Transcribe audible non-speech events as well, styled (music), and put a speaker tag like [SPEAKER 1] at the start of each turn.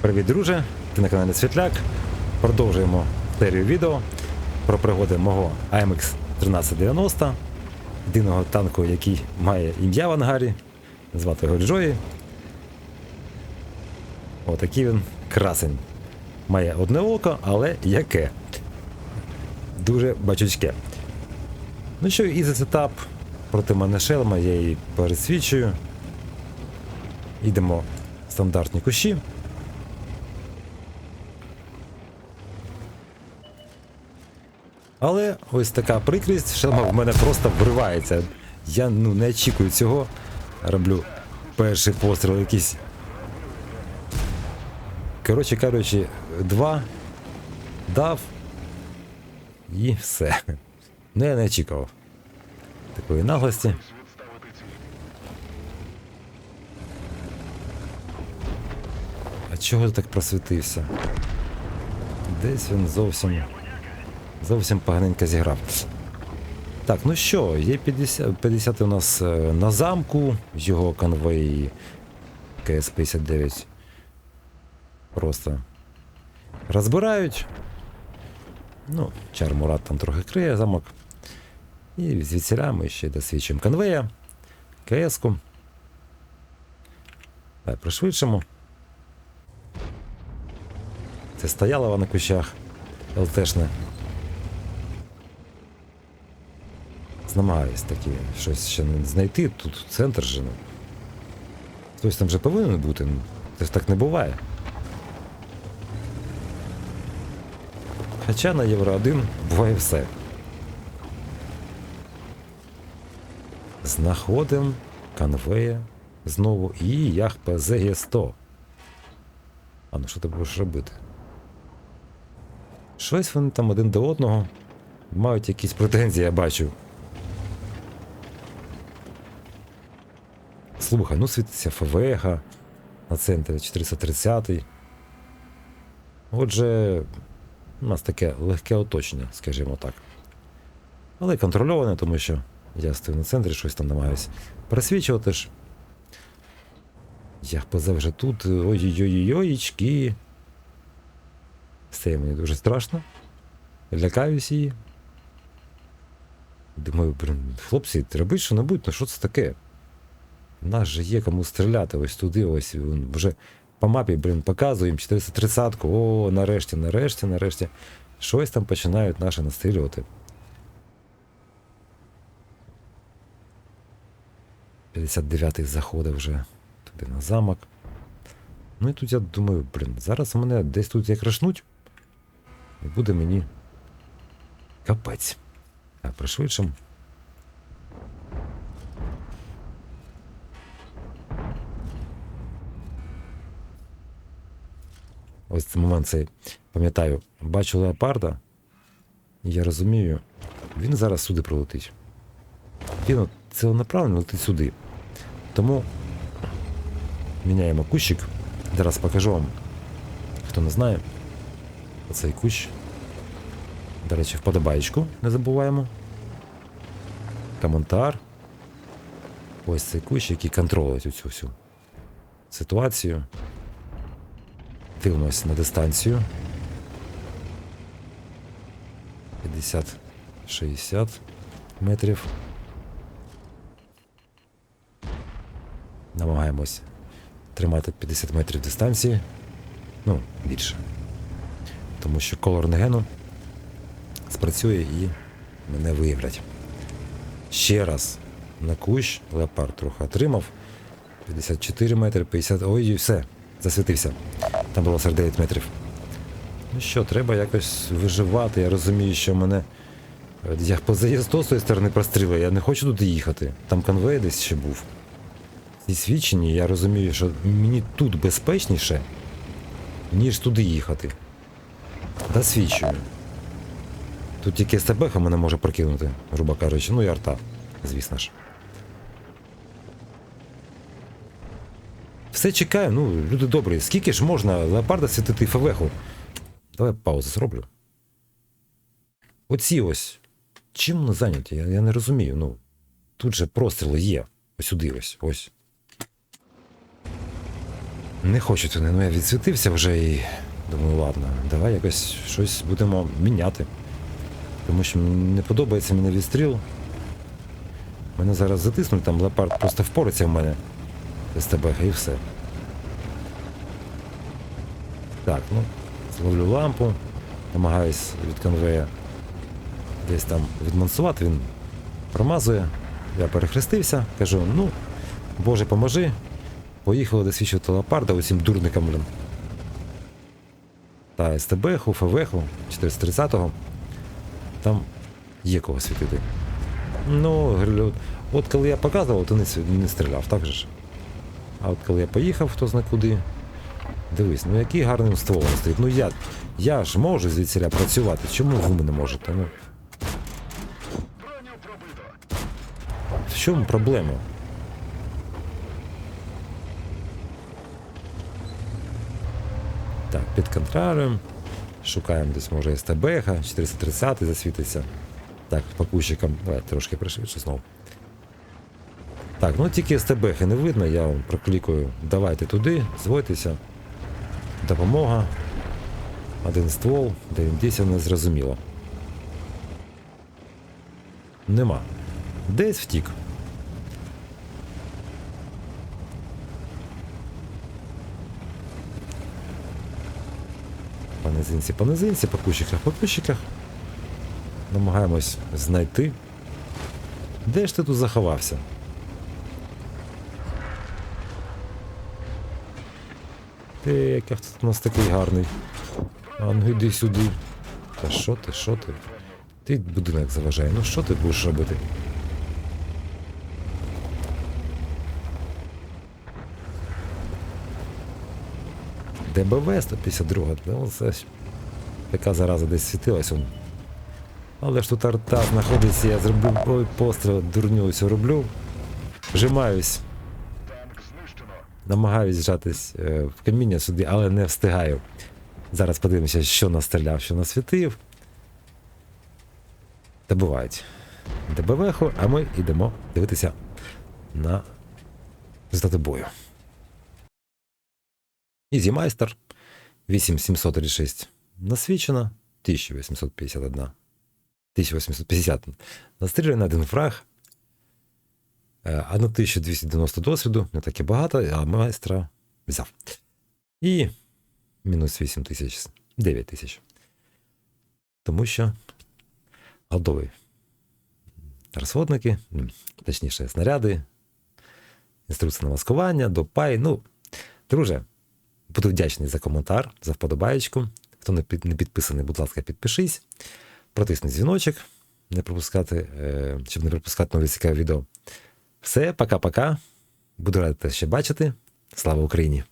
[SPEAKER 1] Привіт, друже! Ти на каналі Світляк. Продовжуємо серію відео про пригоди мого AMX 1390, єдиного танку, який має ім'я в ангарі. Звати його Джої. Отакий він красень. Має одне око, але яке? Дуже бачучке. Ну що, і за сетап проти мене шелма, я її пересвічую. Йдемо в стандартні кущі. Але ось така прикрість, шелма в мене просто вривається. Я ну, не очікую цього. Роблю перший постріл якийсь. Коротше кажучи, два дав і все. (laughs) Ну я не очікував такої наглості. А чого ти так просвітився? Десь він зовсім. Зовсім поганенько зіграв. Так, ну що, є 50, 50 у нас е, на замку, його конвої КС-59 просто розбирають. Ну, Чар Мурат там трохи криє замок. І звідсіля ми ще досвідчимо конвея, КС-ку. Так, пришвидшимо. Це стояло на кущах ЛТшне. Намагаюсь таки щось ще знайти. Тут центр же. Ну. Хтось там вже повинен бути. Ну, Це ж так не буває. Хоча на Євро 1 буває все. Знаходимо конвея знову і ях ПЗГ-100. А ну що ти будеш робити? Щось вони там один до одного мають якісь претензії, я бачу. Слухай, ну світиться ФВГ на центрі 430. Отже, у нас таке легке оточення, скажімо так. Але контрольоване, тому що я стою на центрі, щось там намагаюся просвічувати ж. Я ПЗ вже тут. Ой-ой-ой-ой-очки. Стає мені дуже страшно. Лякаюсь її. Думаю, блін, хлопці, робіть що-небудь, ну що це таке? У нас же є кому стріляти ось туди, ось вже по мапі, блін, показуємо 430-ку. О, нарешті, нарешті, нарешті. Щось там починають наші настрілювати. 59-й заходив вже туди на замок. Ну і тут я думаю, блін, зараз мене десь тут як рашнуть, і буде мені капець. Так, пришвидшимо. Ось цей момент цей пам'ятаю, бачу леопарда, і я розумію, він зараз сюди прилетить. Він от ціленаправленно летить сюди. Тому міняємо кущик. Зараз покажу вам, хто не знає. Оцей кущ. До речі, вподобаєчку не забуваємо. Коментар. Ось цей кущ, який контролить оцю всю ситуацію. Дивимось на дистанцію. 50-60 метрів. Намагаємось тримати 50 метрів дистанції. Ну, більше. Тому що колор негену спрацює і мене виявлять. Ще раз на кущ леопард трохи отримав. 54 метри, 50. Ой, все, засвітився. Там було 49 метрів. Ну що, треба якось виживати. Я розумію, що мене. Я по заїзду з тої сторони простріли, я не хочу туди їхати. Там конвей десь ще був. Ці свідчені, я розумію, що мені тут безпечніше, ніж туди їхати. Досвідчую. Тут тільки СТБХ мене може прокинути, грубо кажучи, ну і арта, звісно ж. Все чекаю, ну, люди добрі, скільки ж можна леопарда світити февеху? Давай паузу зроблю. Оці ось. Чим вони зайняті? Я, я не розумію. Ну, тут же простріли є. Ось сюди ось. Ось. Не хочуть вони, ну я відсвітився вже і думаю, ладно, давай якось щось будемо міняти. Тому що не подобається мені відстріл. Мене зараз затиснуть, там леопард просто впорається в мене з ТБГ і все. Так, ну, зловлю лампу, намагаюсь від конвея десь там відмансувати, він промазує. Я перехрестився, кажу, ну, Боже, поможи. Поїхали досвідчувати леопарда усім дурникам, блін. Та СТБ-ху, ФВ-ху, 430-го. Там є кого світити. Ну, от коли я показував, то не, не стріляв, так же ж. А от коли я поїхав, хто зна куди. Дивись, ну який гарним стволом стоїть. Ну я, я ж можу звідсіля працювати. Чому ви не можете? Ну. В чому проблема? Так, під контролем. Шукаємо десь, може, СТБ, 430 засвітиться. Так, по кущикам. Давай трошки пришвидше знову. Так, ну тільки СТБ не видно, я вам проклікую. Давайте туди, звойтеся. Допомога. Один ствол, де він дійсно не зрозуміло. Нема. Десь втік. По низинці, по низинці, кущиках, по. Намагаємось знайти. Де ж ти тут заховався? Ти, який тут у нас такий гарний. А ну йди сюди. Та що ти, що ти? Ти будинок заважає. Ну що ти будеш робити? ДБВ 152, ну це така зараза десь світилась. Але ж тут арта знаходиться, я зроблю ой, постріл, дурню роблю. Вжимаюсь. Намагаюсь зжатись е, в каміння сюди, але не встигаю. Зараз подивимося, що настріляв, що насвітив. Добувають ДБВ, а ми йдемо дивитися на результати бою. Ізі майстер 8736 насвічено, 1851. 1850 настріляно на один фраг. Е, А на 1290 досвіду, не таке багато, а майстра взяв. І мінус 8 тисяч, 9 тисяч. Тому що голдові розходники, точніше, снаряди, інструкція на маскування, допай. Ну, друже, буду вдячний за коментар, за вподобаєчку. Хто не під- не підписаний, будь ласка, підпишись. Протисни дзвіночок, не пропускати, е, щоб не пропускати нові цікаві відео. Все, пока-пока. Буду радий ще бачити. Слава Україні!